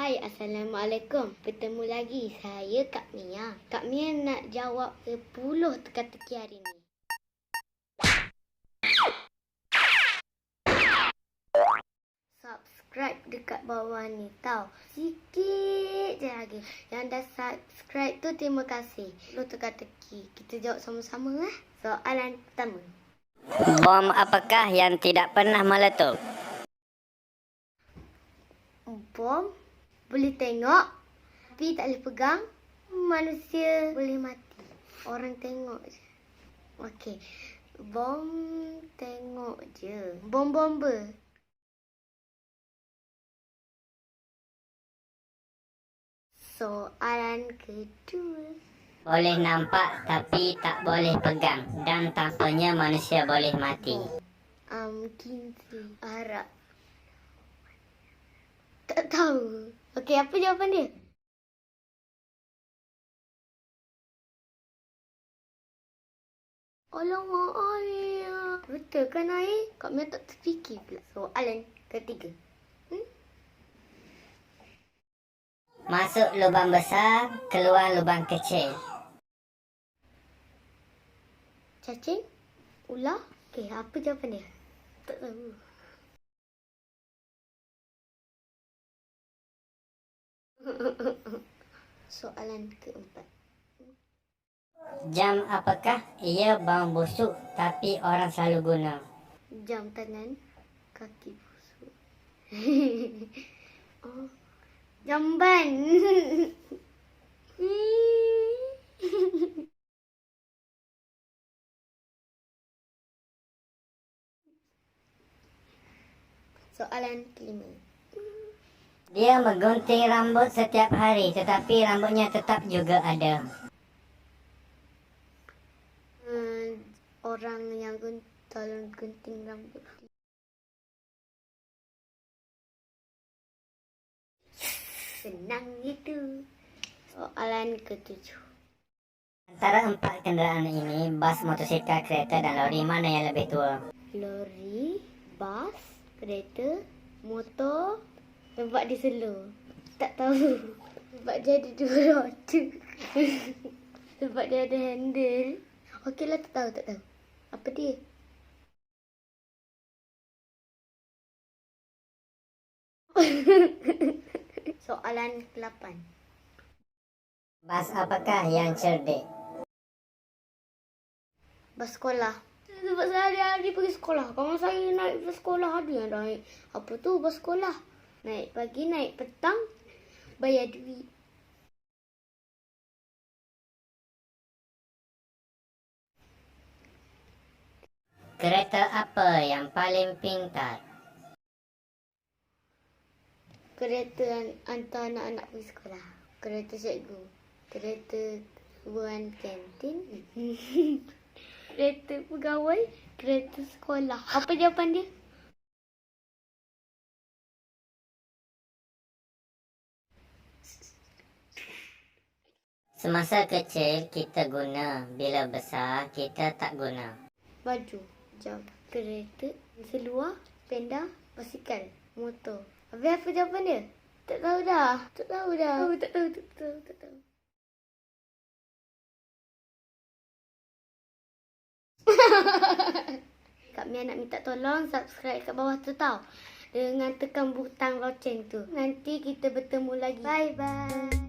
Hai, Assalamualaikum. Bertemu lagi. Saya Kak Mia. Kak Mia nak jawab 10 teka-teki hari ni. Subscribe dekat bawah ni tau. Sikit je lagi. Yang dah subscribe tu terima kasih. 10 teka-teki. Kita jawab sama-sama eh. Soalan pertama. Bom apakah yang tidak pernah meletup? Bom boleh tengok tapi tak boleh pegang. Manusia boleh mati. Orang tengok je. Okey. Bom tengok je. Bom bomba. Soalan kedua. Boleh nampak tapi tak boleh pegang dan tanpanya manusia boleh mati. Um, kinsi. Harap. Tak tahu. Okey, apa jawapan dia? Alamak, ayah. Betul kan, ayah? Kak Mia tak terfikir pula. Soalan ketiga. Masuk lubang besar, keluar lubang kecil. Cacing? Ular? Okey, apa jawapan dia? Tak tahu. Soalan keempat. Jam apakah ia bau busuk tapi orang selalu guna? Jam tangan, kaki busuk. oh, jamban. Soalan kelima. Dia menggunting rambut setiap hari tetapi rambutnya tetap juga ada. Hmm, orang yang gun- tolong gunting rambut. Senang itu. Soalan ketujuh. Antara empat kenderaan ini, bas, motosikal, kereta dan lori mana yang lebih tua? Lori, bas, kereta, motor, sebab dia slow. Tak tahu. Sebab dia ada dua roda. sebab dia ada handle. Okeylah tak tahu, tak tahu. Apa dia? Soalan ke-8. Bas apakah yang cerdik? Bas sekolah. Sebab saya hari-hari pergi sekolah. Kawan saya naik bas sekolah ada yang naik. Apa tu bas sekolah? naik pagi naik petang bayar dui kereta apa yang paling pintar? Kereta antau anak-anak pagi sekolah. Kereta segu kereta buan kantin. Kereta pegawai kereta sekolah. Apa jawapan di Semasa kecil kita guna, bila besar kita tak guna. Baju. Jam. Kereta. Seluar. Penda. Basikal. Motor. Habis apa jawapan dia? Tak tahu dah. Tak tahu dah. Oh, tak tahu, tak tahu, tak tahu. Kak Mia nak minta tolong subscribe kat bawah tu tau. Dengan tekan butang loceng tu. Nanti kita bertemu lagi. Bye-bye.